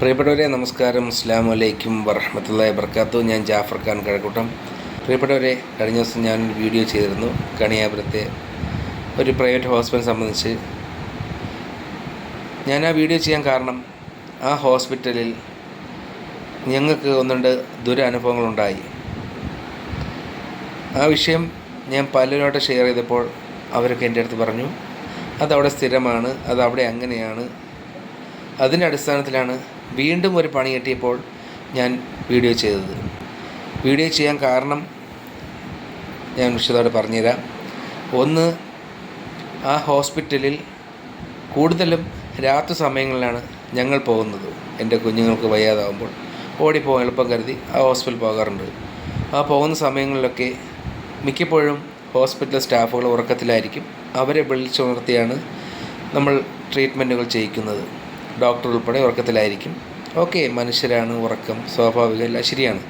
പ്രിയപ്പെട്ടവരെ നമസ്കാരം. അസ്ലാം വലൈക്കും വറഹമത്തല്ലാ വർക്കാത്തു ഞാൻ ജാഫർ ഖാൻ കഴക്കൂട്ടം. പ്രിയപ്പെട്ടവരെ കഴിഞ്ഞ ദിവസം ഞാൻ വീഡിയോ ചെയ്തിരുന്നു. കണിയാപുരത്തെ ഒരു പ്രൈവറ്റ് ഹോസ്പിറ്റൽ സംബന്ധിച്ച്. ഞാൻ ആ വീഡിയോ ചെയ്യാൻ കാരണം ആ ഹോസ്പിറ്റലിൽ ഞങ്ങൾക്ക് ഒന്നുണ്ട് ദുരനുഭവങ്ങളുണ്ടായി. ആ വിഷയം ഞാൻ പലരോട്ട് ഷെയർ ചെയ്തപ്പോൾ അവരൊക്കെ എന്റെ അടുത്ത് പറഞ്ഞു അതവിടെ സ്ഥിരമാണ് അതവിടെ അങ്ങനെയാണ്. അതിന്റെ അടിസ്ഥാനത്തിലാണ് വീണ്ടും ഒരു പണി കിട്ടിയപ്പോൾ ഞാൻ വീഡിയോ ചെയ്തത്. വീഡിയോ ചെയ്യാൻ കാരണം ഞാൻ വിശദമായിട്ട് പറഞ്ഞുതരാം. ഒന്ന് ആ ഹോസ്പിറ്റലിൽ കൂടുതലും രാത്രി സമയങ്ങളിലാണ് ഞങ്ങൾ പോകുന്നത്. എന്റെ കുഞ്ഞുങ്ങൾക്ക് വയ്യാതാവുമ്പോൾ ഓടിപ്പോകാൻ എളുപ്പം കരുതി ആ ഹോസ്പിറ്റൽ പോകാറുണ്ട്. ആ പോകുന്ന സമയങ്ങളിലൊക്കെ മിക്കപ്പോഴും ഹോസ്പിറ്റൽ സ്റ്റാഫുകൾ ഉറക്കത്തിലായിരിക്കും. അവരെ വിളിച്ചുണർത്തിയാണ് നമ്മൾ ട്രീറ്റ്മെന്റുകൾ ചെയ്യിക്കുന്നത്. ഡോക്ടർ ഉൾപ്പെടെ ഉറക്കത്തിലായിരിക്കും. ഓക്കെ മനുഷ്യരാണ് ഉറക്കം. സ്വാഭാവികമല്ല ശരിയാണ്.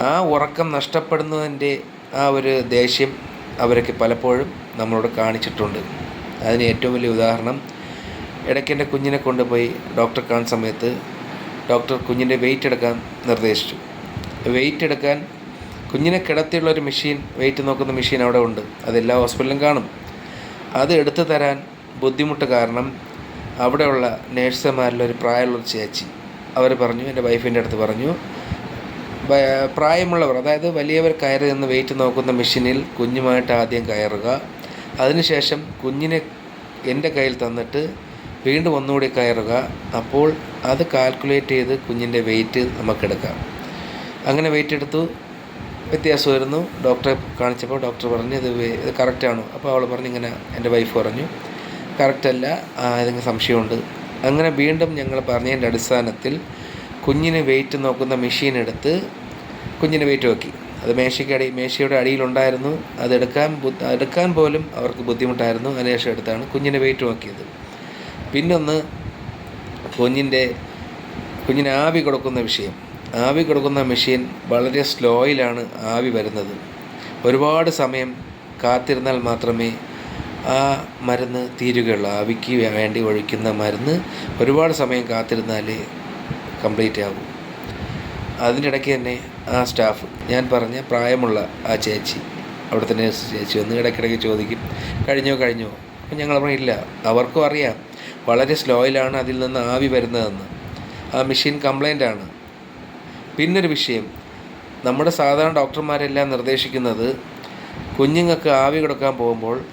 ആ ഉറക്കം നഷ്ടപ്പെടുന്നതിന്റെ ആ ഒരു ദേഷ്യം അവരൊക്കെ പലപ്പോഴും നമ്മളോട് കാണിച്ചിട്ടുണ്ട്. അതിന് ഏറ്റവും വലിയ ഉദാഹരണം ഇടയ്ക്ക് എന്റെ കുഞ്ഞിനെ കൊണ്ടുപോയി ഡോക്ടർ കാണുന്ന സമയത്ത് ഡോക്ടർ കുഞ്ഞിന്റെ വെയിറ്റ് എടുക്കാൻ നിർദ്ദേശിച്ചു. വെയിറ്റ് എടുക്കാൻ കുഞ്ഞിനെ കിടത്തിയുള്ള ഒരു മെഷീൻ വെയിറ്റ് നോക്കുന്ന മെഷീൻ അവിടെ ഉണ്ട്. അതെല്ലാ ഹോസ്പിറ്റലിലും കാണും. അത് എടുത്തു തരാൻ ബുദ്ധിമുട്ട് കാരണം അവിടെയുള്ള നേഴ്സുമാരിലൊരു പ്രായമുള്ളൊരു ചേച്ചി. അവർ പറഞ്ഞു എന്റെ വൈഫിന്റെ അടുത്ത് പറഞ്ഞു പ്രായമുള്ളവർ അതായത് വലിയവർ കയറി നിന്ന് വെയിറ്റ് നോക്കുന്ന മെഷീനിൽ കുഞ്ഞുമായിട്ട് ആദ്യം കയറുക. അതിനുശേഷം കുഞ്ഞിനെ എന്റെ കയ്യിൽ തന്നിട്ട് വീണ്ടും ഒന്നുകൂടി കയറുക. അപ്പോൾ അത് കാൽക്കുലേറ്റ് ചെയ്ത് കുഞ്ഞിന്റെ വെയിറ്റ് നമുക്കെടുക്കാം. അങ്ങനെ വെയിറ്റ് എടുത്തു. വ്യത്യാസം വരുന്നു ഡോക്ടറെ കാണിച്ചപ്പോൾ ഡോക്ടർ പറഞ്ഞു ഇത് കറക്റ്റാണോ? അപ്പോൾ അവൾ പറഞ്ഞു ഇങ്ങനെ എന്റെ വൈഫ് പറഞ്ഞു. കറക്റ്റല്ല ഏതെങ്കിലും സംശയമുണ്ട്. അങ്ങനെ വീണ്ടും ഞങ്ങൾ പറഞ്ഞതിന്റെ അടിസ്ഥാനത്തിൽ കുഞ്ഞിന് വെയിറ്റ് നോക്കുന്ന മെഷീൻ എടുത്ത് കുഞ്ഞിന് വെയിറ്റ് നോക്കി അത് മേശയ്ക്കടി മേശയുടെ അടിയിലുണ്ടായിരുന്നു. അതെടുക്കാൻ എടുക്കാൻ പോലും അവർക്ക് ബുദ്ധിമുട്ടായിരുന്നു. അതിനുശേഷം എടുത്താണ് കുഞ്ഞിന് വെയിറ്റ് നോക്കിയത്. പിന്നൊന്ന് കുഞ്ഞിന്റെ കുഞ്ഞിന് ആവി കൊടുക്കുന്ന വിഷയം. ആവി കൊടുക്കുന്ന മെഷീൻ വളരെ സ്ലോയിലാണ് ആവി വരുന്നത്. ഒരുപാട് സമയം കാത്തിരുന്നാൽ മാത്രമേ ആ മരുന്ന് തീരുകയുള്ളൂ. ആവിക്ക് വേണ്ടി ഒഴിക്കുന്ന മരുന്ന് ഒരുപാട് സമയം കാത്തിരുന്നാലേ കംപ്ലീറ്റ് ആകും അതിനിടയ്ക്ക് തന്നെ ആ സ്റ്റാഫ് ഞാൻ പറഞ്ഞ പ്രായമുള്ള ആ ചേച്ചി അവിടുത്തെ നേഴ്സ് ചേച്ചി വന്ന് ഇടയ്ക്കിടയ്ക്ക് ചോദിക്കും കഴിഞ്ഞോ കഴിഞ്ഞോ? അപ്പം ഞങ്ങൾ പറഞ്ഞില്ല അവർക്കും അറിയാം. വളരെ സ്ലോയിലാണ് അതിൽ നിന്ന് ആവി വരുന്നതെന്ന്. ആ മെഷീൻ കംപ്ലൈന്റ് ആണ്. പിന്നൊരു വിഷയം നമ്മുടെ സാധാരണ ഡോക്ടർമാരെല്ലാം നിർദ്ദേശിക്കുന്നത് കുഞ്ഞുങ്ങൾക്ക് ആവി കൊടുക്കാൻ പോകുമ്പോൾ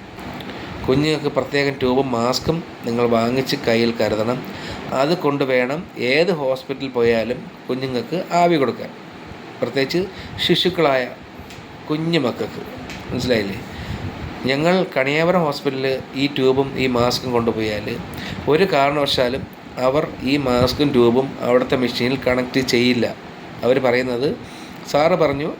കുഞ്ഞുങ്ങൾക്ക് പ്രത്യേകം ട്യൂബും മാസ്കും നിങ്ങൾ വാങ്ങിച്ച് കയ്യിൽ കരുതണം. അത് കൊണ്ടുവേണം ഏത് ഹോസ്പിറ്റലിൽ പോയാലും കുഞ്ഞുങ്ങൾക്ക് ആവി കൊടുക്കാൻ. പ്രത്യേകിച്ച് ശിശുക്കളായ കുഞ്ഞു മക്കൾക്ക്. മനസ്സിലായില്ലേ? ഞങ്ങൾ കണിയാപുരം ഹോസ്പിറ്റലിൽ ഈ ട്യൂബും ഈ മാസ്കും കൊണ്ടുപോയാൽ ഒരു കാരണവശാലും അവർ ഈ മാസ്കും ട്യൂബും അവിടുത്തെ മെഷീനിൽ കണക്റ്റ് ചെയ്യില്ല. അവർ പറയുന്നത് സാറ് പറഞ്ഞു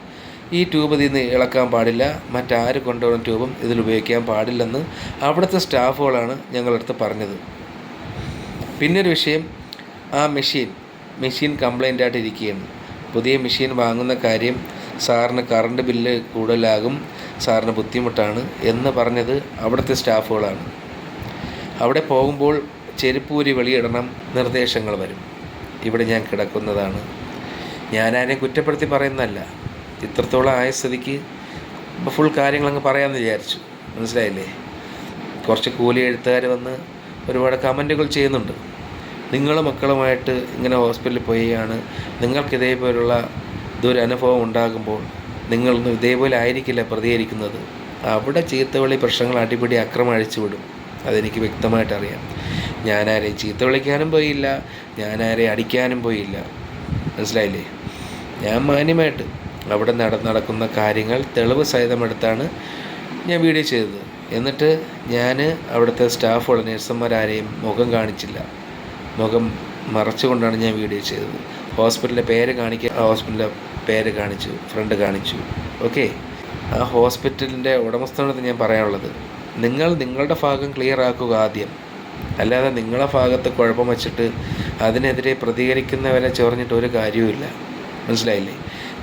ഈ ട്യൂബ് ഇതിൽ നിന്ന് ഇളക്കാൻ പാടില്ല. മറ്റാര് കൊണ്ടുവന്ന ട്യൂബും ഇതിൽ ഉപയോഗിക്കാൻ പാടില്ലെന്ന് അവിടുത്തെ സ്റ്റാഫുകളാണ് ഞങ്ങളടുത്ത് പറഞ്ഞത്. പിന്നൊരു വിഷയം ആ മെഷീൻ മെഷീൻ കംപ്ലൈന്റ് ആയിട്ട് ഇരിക്കുകയാണ്. പുതിയ മെഷീൻ വാങ്ങുന്ന കാര്യം സാറിന് കറണ്ട് ബില്ല് കൂടുതലാകും സാറിന് ബുദ്ധിമുട്ടാണ് എന്ന് പറഞ്ഞത് അവിടുത്തെ സ്റ്റാഫുകളാണ്. അവിടെ പോകുമ്പോൾ ചെരുപ്പൂരി വെളിയിടണം നിർദ്ദേശങ്ങൾ വരും. ഇവിടെ ഞാൻ കിടക്കുന്നതാണ്. ഞാനാരെയും കുറ്റപ്പെടുത്തി പറയുന്നതല്ല. ഇത്രത്തോളം ആയ സ്ഥിതിക്ക് ഇപ്പോൾ ഫുൾ കാര്യങ്ങളങ്ങ് പറയാമെന്ന് വിചാരിച്ചു. മനസ്സിലായില്ലേ? കുറച്ച് കൂലി എഴുത്തുകാർ വന്ന് ഒരുപാട് കമന്റുകൾ ചെയ്യുന്നുണ്ട്. നിങ്ങൾ മക്കളുമായിട്ട് ഇങ്ങനെ ഹോസ്പിറ്റലിൽ പോയാണ്. നിങ്ങൾക്ക് ഇതേപോലുള്ള ദുരനുഭവം ഉണ്ടാകുമ്പോൾ നിങ്ങളൊന്നും ഇതേപോലെ ആയിരിക്കില്ല പ്രതികരിക്കുന്നത്. അവിടെ ചീത്തവിളി പ്രശ്നങ്ങൾ അടിപിടി അക്രമം അഴിച്ചു വിടും അതെനിക്ക് വ്യക്തമായിട്ട് അറിയാം. ഞാനാരെയും ചീത്ത വിളിക്കാനും പോയില്ല. ഞാനാരെയും അടിക്കാനും പോയില്ല. മനസ്സിലായില്ലേ? ഞാൻ മാന്യമായിട്ട് അവിടെ നട നടക്കുന്ന കാര്യങ്ങൾ തെളിവ് സഹിതമെടുത്താണ് ഞാൻ വീഡിയോ ചെയ്തത്. എന്നിട്ട് ഞാൻ അവിടുത്തെ സ്റ്റാഫുകൾ നഴ്സുമാരാരെയും മുഖം കാണിച്ചില്ല. മുഖം മറച്ചുകൊണ്ടാണ് ഞാൻ വീഡിയോ ചെയ്തത്. ഹോസ്പിറ്റലിലെ പേര് കാണിക്കുക ആ ഹോസ്പിറ്റലിന്റെ പേര് കാണിച്ചു ഫ്രണ്ട് കാണിച്ചു. ഓക്കെ ആ ഹോസ്പിറ്റലിന്റെ ഉടമസ്ഥാനത്ത് ഞാൻ പറയാനുള്ളത്. നിങ്ങൾ നിങ്ങളുടെ ഭാഗം ക്ലിയർ ആക്കുക ആദ്യം. അല്ലാതെ നിങ്ങളെ ഭാഗത്ത് കുഴപ്പം വച്ചിട്ട് അതിനെതിരെ പ്രതികരിക്കുന്നവരെ ചൊറിഞ്ഞിട്ട് ഒരു കാര്യവുമില്ല. മനസ്സിലായില്ലേ?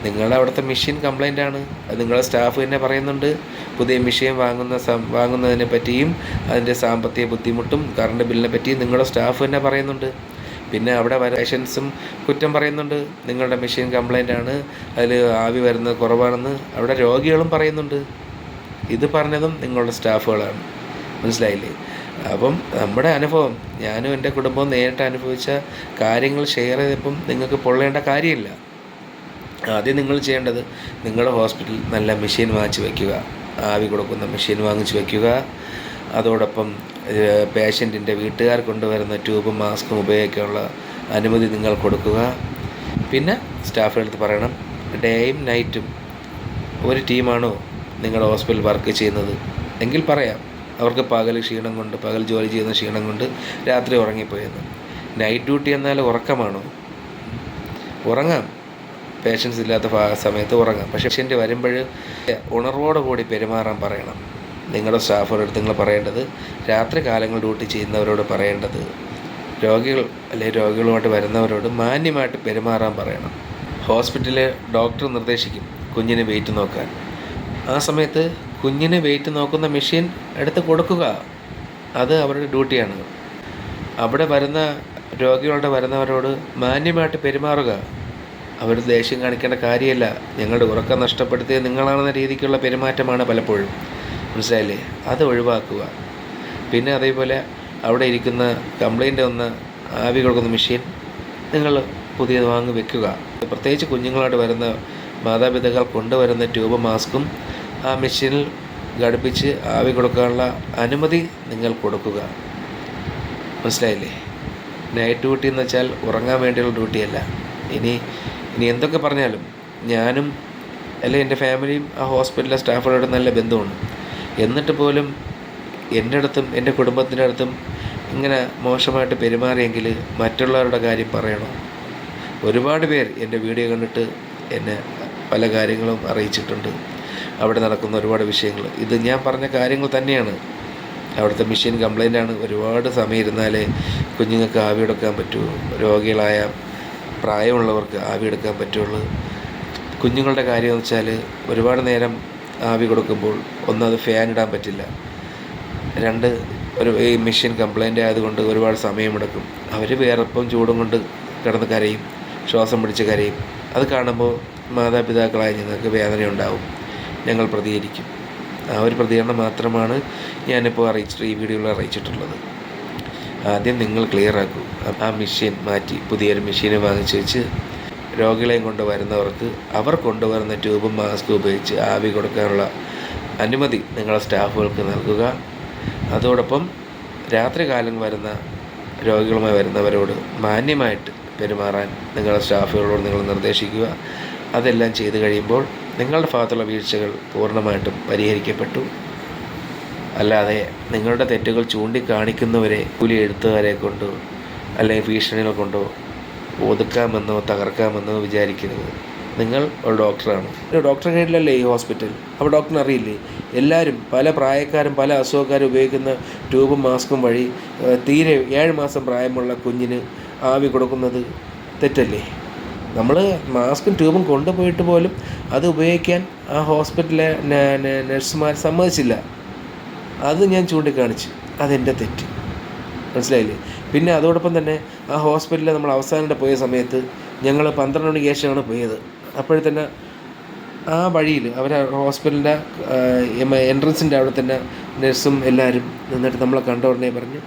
നിങ്ങളുടെ അവിടുത്തെ മെഷീൻ കംപ്ലൈന്റ് ആണ്. അത് നിങ്ങളുടെ സ്റ്റാഫ് തന്നെ പറയുന്നുണ്ട്. പുതിയ മെഷീൻ വാങ്ങുന്ന വാങ്ങുന്നതിനെ പറ്റിയും അതിന്റെ സാമ്പത്തിക ബുദ്ധിമുട്ടും കറണ്ട് ബില്ലിനെ പറ്റിയും നിങ്ങളുടെ സ്റ്റാഫ് തന്നെ പറയുന്നുണ്ട്. പിന്നെ അവിടെ വരേഷൻസും കുറ്റം പറയുന്നുണ്ട്. നിങ്ങളുടെ മെഷീൻ കംപ്ലൈന്റ് ആണ്. അതിൽ ആവി വരുന്നത് കുറവാണെന്ന് അവിടെ രോഗികളും പറയുന്നുണ്ട്. ഇത് പറഞ്ഞതും നിങ്ങളുടെ സ്റ്റാഫുകളാണ്. മനസ്സിലായില്ലേ? അപ്പം നമ്മുടെ അനുഭവം ഞാനും എന്റെ കുടുംബവും നേരിട്ട് അനുഭവിച്ച കാര്യങ്ങൾ ഷെയർ ചെയ്തപ്പം നിങ്ങൾക്ക് പൊള്ളേണ്ട കാര്യമില്ല. ആദ്യം നിങ്ങൾ ചെയ്യേണ്ടത് നിങ്ങളുടെ ഹോസ്പിറ്റലിൽ നല്ല മെഷീൻ വാങ്ങിച്ച് വയ്ക്കുക ആവി കൊടുക്കുന്ന മെഷീൻ വാങ്ങിച്ച് വയ്ക്കുക അതോടൊപ്പം പേഷ്യന്റിന്റെ വീട്ടുകാർ കൊണ്ടുവരുന്ന ട്യൂബും മാസ്കും ഉപയോഗിക്കാനുള്ള അനുമതി നിങ്ങൾ കൊടുക്കുക. പിന്നെ സ്റ്റാഫുകളടുത്ത് പറയണം ഡേയും നൈറ്റും ഒരു ടീമാണോ നിങ്ങളുടെ ഹോസ്പിറ്റൽ വർക്ക് ചെയ്യുന്നത്? എങ്കിൽ പറയാം. അവർക്ക് പകൽ ക്ഷീണം കൊണ്ട് പകൽ ജോലി ചെയ്യുന്ന ക്ഷീണം കൊണ്ട് രാത്രി ഉറങ്ങിപ്പോയെന്ന്. നൈറ്റ് ഡ്യൂട്ടി എന്നാൽ ഉറക്കമാണോ? ഉറങ്ങാം. പേഷ്യൻസ് ഇല്ലാത്ത സമയത്ത് ഉറങ്ങാം. പക്ഷേ പേഷ്യന്റ് വരുമ്പോൾ ഉണർവോടെ കൂടി പെരുമാറാൻ പറയണം. നിങ്ങളുടെ സ്റ്റാഫുകളുടെ നിങ്ങൾ പറയേണ്ടത് രാത്രി കാലങ്ങൾ ഡ്യൂട്ടി ചെയ്യുന്നവരോട് പറയേണ്ടത് രോഗികൾ അല്ലെങ്കിൽ രോഗികളുമായിട്ട് വരുന്നവരോട് മാന്യമായിട്ട് പെരുമാറാൻ പറയണം. ഹോസ്പിറ്റലിലെ ഡോക്ടർ നിർദ്ദേശിക്കും കുഞ്ഞിനെ വെയിറ്റ് നോക്കാൻ. ആ സമയത്ത് കുഞ്ഞിനെ വെയിറ്റ് നോക്കുന്ന മെഷീൻ എടുത്ത് കൊടുക്കുക. അത് അവരുടെ ഡ്യൂട്ടിയാണ്. അവിടെ വരുന്ന രോഗികളുടെ വരുന്നവരോട് മാന്യമായിട്ട് പെരുമാറുക. അവർ ദേഷ്യം കാണിക്കേണ്ട കാര്യമല്ല. ഞങ്ങളുടെ ഉറക്കം നഷ്ടപ്പെടുത്തിയത് നിങ്ങളാണെന്ന രീതിക്കുള്ള പെരുമാറ്റമാണ് പലപ്പോഴും. മനസ്സിലായില്ലേ? അത് ഒഴിവാക്കുക. പിന്നെ അതേപോലെ അവിടെ ഇരിക്കുന്ന കംപ്ലൈന്റ് ഒന്ന് ആവി കൊടുക്കുന്ന മെഷീൻ നിങ്ങൾ പുതിയത് വാങ്ങി വെക്കുക. പ്രത്യേകിച്ച് കുഞ്ഞുങ്ങളായിട്ട് വരുന്ന മാതാപിതാക്കൾ കൊണ്ടുവരുന്ന ട്യൂബ് മാസ്കും ആ മെഷീനിൽ ഘടിപ്പിച്ച് ആവി കൊടുക്കാനുള്ള അനുമതി നിങ്ങൾ കൊടുക്കുക. മനസ്സിലായില്ലേ? നൈറ്റ് ഡ്യൂട്ടി എന്ന് വെച്ചാൽ ഉറങ്ങാൻ വേണ്ടിയുള്ള ഡ്യൂട്ടിയല്ല ഇനി ഇനി എന്തൊക്കെ പറഞ്ഞാലും ഞാനും അല്ലെ എന്റെ ഫാമിലിയും ആ ഹോസ്പിറ്റലിലെ സ്റ്റാഫുകളോട് നല്ല ബന്ധമുണ്ട്. എന്നിട്ട് പോലും എന്റെ അടുത്തും എന്റെ കുടുംബത്തിന്റെ അടുത്തും ഇങ്ങനെ മോശമായിട്ട് പെരുമാറിയെങ്കിൽ മറ്റുള്ളവരുടെ കാര്യം പറയണോ. ഒരുപാട് പേർ എന്റെ വീഡിയോ കണ്ടിട്ട് എന്നെ പല കാര്യങ്ങളും അറിയിച്ചിട്ടുണ്ട്. അവിടെ നടക്കുന്ന ഒരുപാട് വിഷയങ്ങൾ ഇത് ഞാൻ പറഞ്ഞ കാര്യങ്ങൾ തന്നെയാണ്. അവിടുത്തെ മെഷീൻ കംപ്ലൈന്റ് ആണ്. ഒരുപാട് സമയം ഇരുന്നാലേ കുഞ്ഞുങ്ങൾക്ക് ആവി പറ്റുമോ രോഗികളായ പ്രായമുള്ളവർക്ക് ആവി എടുക്കാൻ പറ്റുള്ളൂ. കുഞ്ഞുങ്ങളുടെ കാര്യം എന്ന് വെച്ചാൽ ഒരുപാട് നേരം ആവി കൊടുക്കുമ്പോൾ ഒന്നത് ഫാൻ ഇടാൻ പറ്റില്ല. രണ്ട് ഒരു ഈ മെഷീൻ കംപ്ലൈന്റ് ആയതുകൊണ്ട് ഒരുപാട് സമയമെടുക്കും. അവർ വേറെപ്പം ചൂടും കൊണ്ട് കിടന്ന് കരയും ശ്വാസം പിടിച്ച് കരയും. അത് കാണുമ്പോൾ മാതാപിതാക്കളായ ഞങ്ങൾക്ക് വേദനയുണ്ടാവും. ഞങ്ങൾ പ്രതികരിക്കും. ആ ഒരു പ്രതികരണം മാത്രമാണ് ഞാനിപ്പോൾ അറിയിച്ചിട്ട് ഈ വീഡിയോയിൽ അറിയിച്ചിട്ടുള്ളത്. ആദ്യം നിങ്ങൾ ക്ലിയർ ആക്കൂ. ആ മെഷീൻ മാറ്റി പുതിയൊരു മെഷീൻ വാങ്ങിച്ച് വെച്ച് രോഗികളെയും കൊണ്ട് വരുന്നവർക്ക് അവർ കൊണ്ടുവരുന്ന ട്യൂബും മാസ്കും ഉപയോഗിച്ച് ആവി കൊടുക്കാനുള്ള അനുമതി നിങ്ങളുടെ സ്റ്റാഫുകൾക്ക് നൽകുക. അതോടൊപ്പം രാത്രി കാലം വരുന്ന രോഗികളുമായി വരുന്നവരോട് മാന്യമായിട്ട് പെരുമാറാൻ നിങ്ങളുടെ സ്റ്റാഫുകളോട് നിങ്ങൾ നിർദ്ദേശിക്കുക. അതെല്ലാം ചെയ്തു കഴിയുമ്പോൾ നിങ്ങളുടെ ഭാഗത്തുള്ള വീഴ്ചകൾ പൂർണമായിട്ടും പരിഹരിക്കപ്പെട്ടു. അല്ലാതെ നിങ്ങളുടെ തെറ്റുകൾ ചൂണ്ടിക്കാണിക്കുന്നവരെ കൂലി എഴുത്തുകാരെ കൊണ്ടോ അല്ലെങ്കിൽ ഭീഷണികൾ കൊണ്ടോ ഒതുക്കാമെന്നോ തകർക്കാമെന്നോ വിചാരിക്കരുത്. നിങ്ങൾ ഒരു ഡോക്ടറാണ്. ഒരു ഡോക്ടർ കീഴിലല്ലേ ഈ ഹോസ്പിറ്റൽ? അപ്പോൾ ഡോക്ടറിന് അറിയില്ലേ? എല്ലാവരും പല പ്രായക്കാരും പല അസുഖക്കാരും ഉപയോഗിക്കുന്ന ട്യൂബും മാസ്കും വഴി തീരെ ഏഴ് മാസം പ്രായമുള്ള കുഞ്ഞിന് ആവി കൊടുക്കുന്നത് തെറ്റല്ലേ? നമ്മൾ മാസ്കും ട്യൂബും കൊണ്ടുപോയിട്ട് പോലും അത് ഉപയോഗിക്കാൻ ആ ഹോസ്പിറ്റലിലെ നഴ്സുമാർ സമ്മതിച്ചില്ല. അത് ഞാൻ ചൂണ്ടിക്കാണിച്ച്. അതെന്റെ തെറ്റ്. മനസ്സിലായില്ലേ? പിന്നെ അതോടൊപ്പം തന്നെ ആ ഹോസ്പിറ്റലിൽ നമ്മൾ അവസാനം പോയ സമയത്ത് ഞങ്ങൾ പന്ത്രണ്ട് മണിക്ക് ശേഷമാണ് പോയത്. അപ്പോഴത്തന്നെ ആ വഴിയിൽ അവർ ഹോസ്പിറ്റലിന്റെ എൻട്രൻസിന്റെ അവിടെ തന്നെ നഴ്സും എല്ലാവരും നിന്നിട്ട് നമ്മളെ കണ്ട ഉടനെ പറഞ്ഞു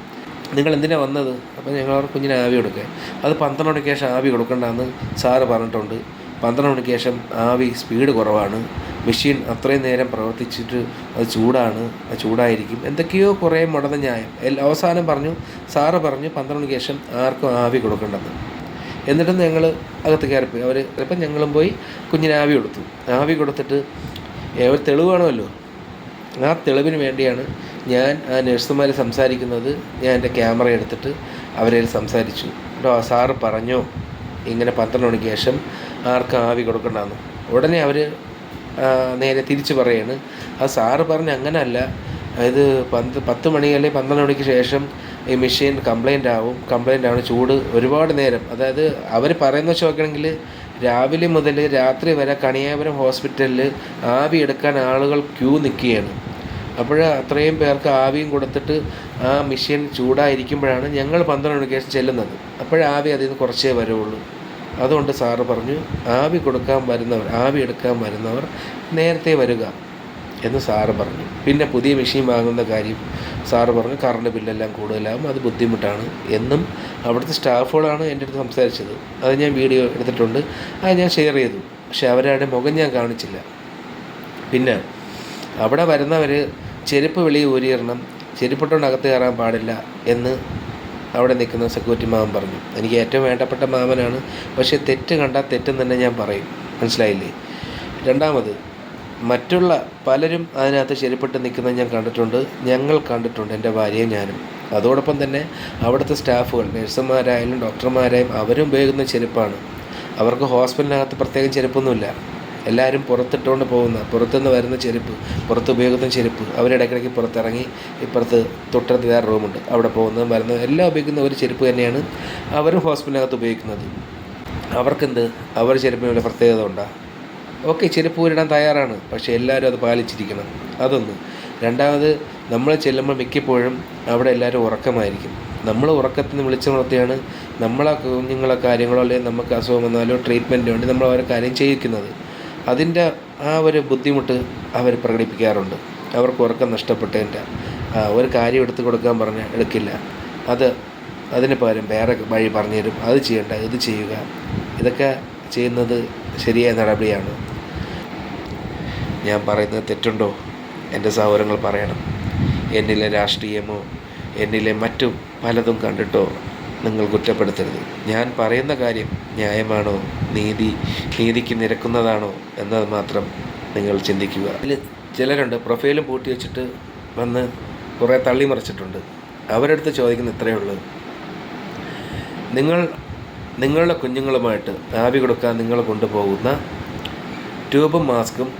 നിങ്ങൾ എന്തിനാണ് വന്നത്? അപ്പോൾ ഞങ്ങൾ കുഞ്ഞിനെ ആവി കൊടുക്കുക അത് പന്ത്രണ്ട് മണിക്ക് ശേഷം ആവി കൊടുക്കണ്ടെന്ന് സാറ് പറഞ്ഞിട്ടുണ്ട്. പന്ത്രണ്ട് മണിക്ക് ശേഷം ആവി സ്പീഡ് കുറവാണ്. മെഷീൻ അത്രയും നേരം പ്രവർത്തിച്ചിട്ട് അത് ചൂടാണ്. അത് ചൂടായിരിക്കും. എന്തൊക്കെയോ കുറേ മുടന്ന ന്യായം. അവസാനം പറഞ്ഞു സാറ് പറഞ്ഞു പന്ത്രണ്ട് മണിക്ക് ശേഷം ആർക്കും ആവി കൊടുക്കേണ്ടെന്ന്. എന്നിട്ടും ഞങ്ങൾ അകത്ത് കയറിപ്പോയി അവർ ചിലപ്പോൾ ഞങ്ങളും പോയി കുഞ്ഞിന് ആവി കൊടുത്തു. ആവി കൊടുത്തിട്ട് അവർ ഒരു തെളിവ് വേണമല്ലോ? ആ തെളിവിന് വേണ്ടിയാണ് ഞാൻ ആ നഴ്സുമാർ സംസാരിക്കുന്നത്. ഞാൻ എന്റെ ക്യാമറ എടുത്തിട്ട് അവരെ സംസാരിച്ചു. കേട്ടോ സാറ് പറഞ്ഞോ ഇങ്ങനെ പന്ത്രണ്ട് മണിക്ക് ശേഷം ആർക്കും ആവി കൊടുക്കണ്ടെന്ന്. ഉടനെ അവർ നേരെ തിരിച്ചു പറയാണ്. അത് സാറ് പറഞ്ഞ അങ്ങനല്ല. അതായത് പന്ത് പത്ത് മണി അല്ലെങ്കിൽ പന്ത്രണ്ട് മണിക്ക് ശേഷം ഈ മെഷീൻ കംപ്ലൈന്റ് ആവും. കംപ്ലൈന്റ് ആണ് ചൂട് ഒരുപാട് നേരം. അതായത് അവർ പറയുന്ന വെച്ച് നോക്കണമെങ്കിൽ രാവിലെ മുതൽ രാത്രി വരെ കണിയാപുരം ഹോസ്പിറ്റലിൽ ആവി എടുക്കാൻ ആളുകൾ ക്യൂ നിൽക്കുകയാണ് അപ്പോൾ അത്രയും പേർക്ക് ആവിയും കൊടുത്തിട്ട് ആ മെഷീൻ ചൂടായിരിക്കുമ്പോഴാണ് ഞങ്ങൾ പന്ത്രണ്ട് മണിക്ക് ശേഷം ചെല്ലുന്നത്. അപ്പോഴേ ആവി അതിൽ നിന്ന് കുറച്ചേ വരുള്ളൂ. അതുകൊണ്ട് സാറ് പറഞ്ഞു ആവി കൊടുക്കാൻ വരുന്നവർ ആവി എടുക്കാൻ വരുന്നവർ നേരത്തെ വരിക എന്ന് സാറ് പറഞ്ഞു. പിന്നെ പുതിയ മെഷീൻ വാങ്ങുന്ന കാര്യം സാറ് പറഞ്ഞു കറണ്ട് ബില്ലെല്ലാം കൂടുതലാകും അത് ബുദ്ധിമുട്ടാണ് എന്നും അവിടുത്തെ സ്റ്റാഫുകളാണ് എന്റെ അടുത്ത് സംസാരിച്ചത്. അത് ഞാൻ വീഡിയോ എടുത്തിട്ടുണ്ട് അത് ഞാൻ ഷെയർ ചെയ്തു പക്ഷെ അവരുടെ മുഖം ഞാൻ കാണിച്ചില്ല. പിന്നെ അവിടെ വരുന്നവർ ചെരുപ്പ് വെളിയിൽ ഊരിയിടണം ചെരുപ്പിട്ടുകൊണ്ട് അകത്ത് കയറാൻ പാടില്ല എന്ന് അവിടെ നിൽക്കുന്ന സെക്യൂരിറ്റി മാമൻ പറഞ്ഞു. എനിക്ക് ഏറ്റവും വേണ്ടപ്പെട്ട മാമനാണ്. പക്ഷേ തെറ്റ് കണ്ടാൽ തെറ്റെന്ന് തന്നെ ഞാൻ പറയും. മനസ്സിലായില്ലേ? രണ്ടാമത് മറ്റുള്ള പലരും അതിനകത്ത് ശരിപ്പെട്ട് നിൽക്കുന്നത് ഞാൻ കണ്ടിട്ടുണ്ട്. ഞങ്ങൾ കണ്ടിട്ടുണ്ട് എന്റെ ഭാര്യയും ഞാനും. അതോടൊപ്പം തന്നെ അവിടുത്തെ സ്റ്റാഫുകൾ നഴ്സുമാരായാലും ഡോക്ടർമാരായാലും അവരും ഉപയോഗിക്കുന്ന ചെരുപ്പാണ്. അവർക്ക് ഹോസ്പിറ്റലിനകത്ത് പ്രത്യേകം ചെരുപ്പൊന്നുമില്ല. എല്ലാവരും പുറത്തിട്ടുകൊണ്ട് പോകുന്ന പുറത്തുനിന്ന് വരുന്ന ചെരുപ്പ് പുറത്ത് ഉപയോഗിക്കുന്ന ചെരുപ്പ് അവരിടയ്ക്കിടയ്ക്ക് പുറത്തിറങ്ങി ഇപ്പുറത്ത് തൊട്ടടുത്ത് വേറെ റൂമുണ്ട്. അവിടെ പോകുന്നതും വരുന്നതും എല്ലാം ഉപയോഗിക്കുന്ന ഒരു ചെരുപ്പ് തന്നെയാണ് അവരും ഹോസ്പിറ്റലിനകത്ത് ഉപയോഗിക്കുന്നത്. അവർക്കെന്ത്? അവർ ചെരുപ്പിന് വല്ല പ്രത്യേകത ഉണ്ടോ? ഓക്കെ ചെരുപ്പ് ഊരിടാൻ തയ്യാറാണ്. പക്ഷേ എല്ലാവരും അത് പാലിച്ചിരിക്കണം. അതൊന്ന്. രണ്ടാമത് നമ്മൾ ചെല്ലുമ്പോൾ മിക്കപ്പോഴും അവിടെ എല്ലാവരും ഉറക്കമായിരിക്കും. നമ്മൾ ഉറക്കത്തിൽ നിന്ന് വിളിച്ചു നിർത്തിയാണ് നമ്മളെ കുഞ്ഞുങ്ങളെ കാര്യങ്ങളോ അല്ലെങ്കിൽ നമുക്ക് അസുഖം വന്നാലോ ട്രീറ്റ്മെന്റ് വേണ്ടി നമ്മൾ അവരെ കാര്യം ചെയ്യിക്കുന്നത്. അതിന്റെ ആ ഒരു ബുദ്ധിമുട്ട് അവർ പ്രകടിപ്പിക്കാറുണ്ട്. അവർക്ക് ഉറക്കം നഷ്ടപ്പെട്ടതിന്റെ ഒരു കാര്യം എടുത്തു കൊടുക്കാൻ പറഞ്ഞാൽ എടുക്കില്ല. അത് അതിന് പകരം വേറെ വഴി പറഞ്ഞു തരും. അത് ചെയ്യേണ്ട ഇത് ചെയ്യുക. ഇതൊക്കെ ചെയ്യുന്നത് ശരിയായ നടപടിയാണ്. ഞാൻ പറയുന്നത് തെറ്റുണ്ടോ? എന്റെ സഹോദരങ്ങൾ പറയണം. എന്നിലെ രാഷ്ട്രീയമോ എന്നിലെ മറ്റു പലതും കണ്ടിട്ടോ? നിങ്ങൾ കുറ്റപ്പെടുത്തരുത്. ഞാൻ പറയുന്ന കാര്യം ന്യായമാണോ? നീതി നീതിക്ക് നിരക്കുന്നതാണോ? എന്നത് മാത്രം നിങ്ങൾ ചിന്തിക്കുക. അതിൽ ചിലരുണ്ട് പ്രൊഫൈലും പൂട്ടി വെച്ചിട്ട് വന്ന് കുറേ തള്ളിമറിച്ചിട്ടുണ്ട് അവരടുത്ത് ചോദിക്കുന്ന ഇത്രയേ ഉള്ളൂ. നിങ്ങൾ നിങ്ങളുടെ കുഞ്ഞുങ്ങളുമായിട്ട് ആവി കൊടുക്കാൻ നിങ്ങൾ കൊണ്ടുപോകുന്ന ട്യൂബും മാസ്കും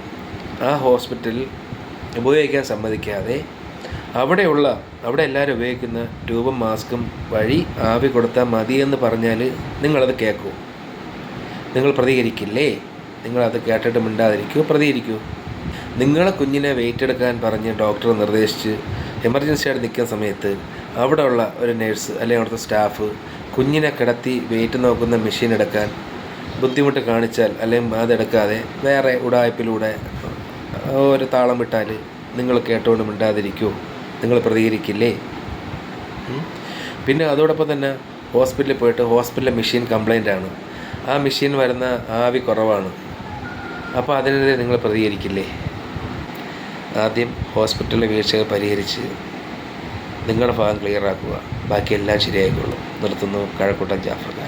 ആ ഹോസ്പിറ്റലിൽ ഉപയോഗിക്കാൻ സമ്മതിക്കാതെ അവിടെയുള്ള അവിടെ എല്ലാവരും ഉപയോഗിക്കുന്ന രൂപം മാസ്കും വഴി ആവി കൊടുത്താൽ മതിയെന്ന് പറഞ്ഞാൽ നിങ്ങളത് കേൾക്കൂ. നിങ്ങൾ പ്രതികരിക്കില്ലേ? നിങ്ങളത് കേട്ടിട്ട് മിണ്ടാതിരിക്കൂ പ്രതികരിക്കൂ. നിങ്ങളെ കുഞ്ഞിനെ വെയിറ്റ് എടുക്കാൻ പറഞ്ഞ് ഡോക്ടർ നിർദ്ദേശിച്ച് എമർജൻസി ആയിട്ട് നിൽക്കുന്ന സമയത്ത് അവിടെയുള്ള ഒരു നേഴ്സ് അല്ലെങ്കിൽ അവിടുത്തെ സ്റ്റാഫ് കുഞ്ഞിനെ കിടത്തി വെയിറ്റ് നോക്കുന്ന മെഷീൻ എടുക്കാൻ ബുദ്ധിമുട്ട് കാണിച്ചാൽ അല്ലെങ്കിൽ അതെടുക്കാതെ വേറെ ഉടായ്പിലൂടെ ഒരു താളം വിട്ടാൽ നിങ്ങൾ കേട്ടുകൊണ്ട് മിണ്ടാതിരിക്കുമോ നിങ്ങൾ പ്രതികരിക്കില്ലേ? പിന്നെ അതോടൊപ്പം തന്നെ ഹോസ്പിറ്റലിൽ പോയിട്ട് ഹോസ്പിറ്റലിലെ മെഷീൻ കംപ്ലൈന്റ് ആണ്. ആ മെഷീൻ വരുന്ന ആവി കുറവാണ്. അപ്പോൾ അതിനെതിരെ നിങ്ങൾ പ്രതികരിക്കില്ലേ? ആദ്യം ഹോസ്പിറ്റലിലെ വീഴ്ചകൾ പരിഹരിച്ച് നിങ്ങളുടെ ഭാഗം ക്ലിയറാക്കുക ബാക്കി എല്ലാം ശരിയായിക്കൊള്ളും നിർത്തുന്നു കഴക്കൂട്ടം ജാഫർ ഖാൻ